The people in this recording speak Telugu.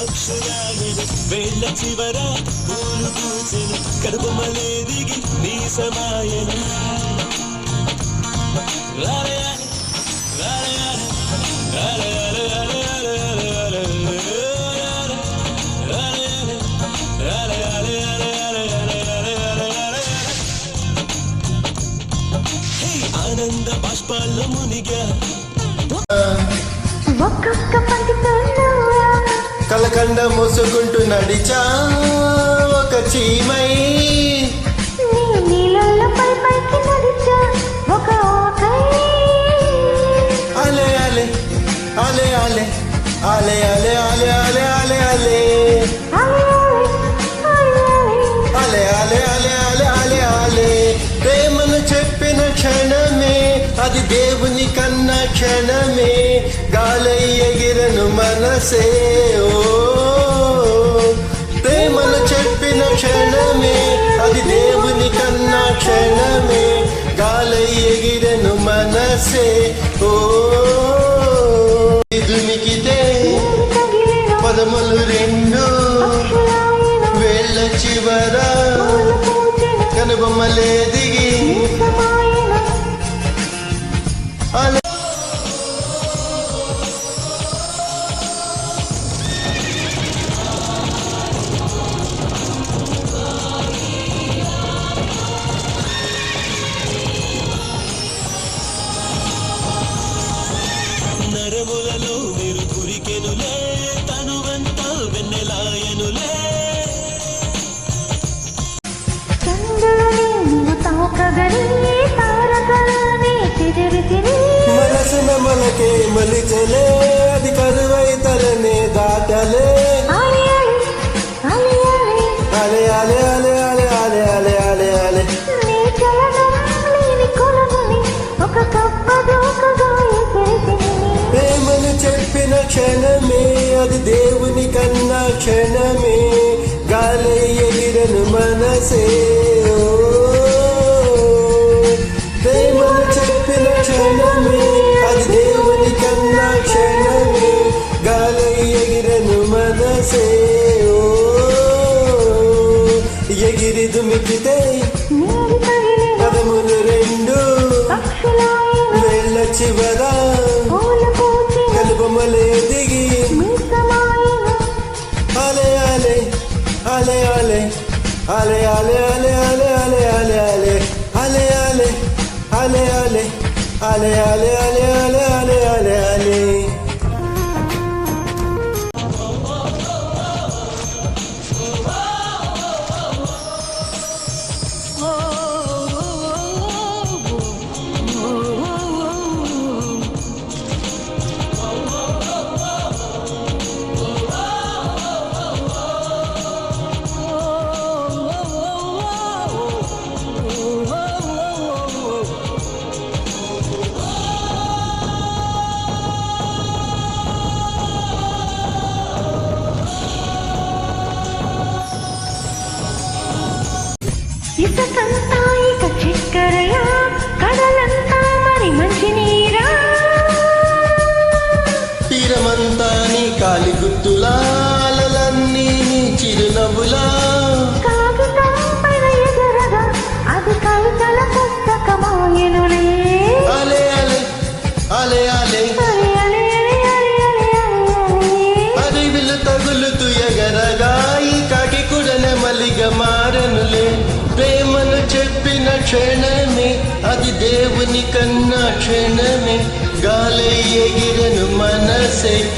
పక్షురాలిని వేళ్ళ చివర పూలు పూచిన కడుపు మలేదిగి నీ సమాయన ఆనంద బాష్పాల్లో మునిగా ఒక్కొక్క పంటి కలకండ మోసుకుంటూ నడిచా ఒక చీమై అలే అలే అలే అలే అలే అలే అలే అలే అలే అలే అలే అలే అలే అలే అలే అలే ప్రేమను చెప్పిన క్షణమే అది దేవుని క్షణమే గాలై ఎగిరను మనసే ఓ ప్రేమను చెప్పిన క్షణమే అది దేవుని కన్న క్షణమే గాలై ఎగిరను మనసే ఓ దుమికితే పదములు రెండు వేళ్ళ చివర కనుబొమ్మలే దిగి దినములలో మీరు కురికెనులే తను వెంట వెన్నెలాయనులే. మనసున మనకే మలిచలే క్షణమే అది దేవుని కన్నా క్షణమే. గాలి ఎగిరను మనసే. ప్రేమను చెప్పిన క్షణమే. అది దేవుని కన్నా క్షణమే. గాలి ఎగిరను మనసే. ఓ. ఎగిరి Ale, ale, ale, ale. ఇసకంతా ఇక చక్కెరయా కడలంతా మరి మంచి నీరా తీరమంతా నీ కాలి గుర్తులా అలలన్నీ నీ చిరునవ్వులా. అది కవితల పుస్తకమాయనులే. అలే అలే అలే అలే. అరివిలు తగులుతూ ఎగరగా కాకి కుడల మలిగ మారను క్షణమే అది దేవుని కన్నా క్షణమే గాలి ఎగిరను మనసే ఓ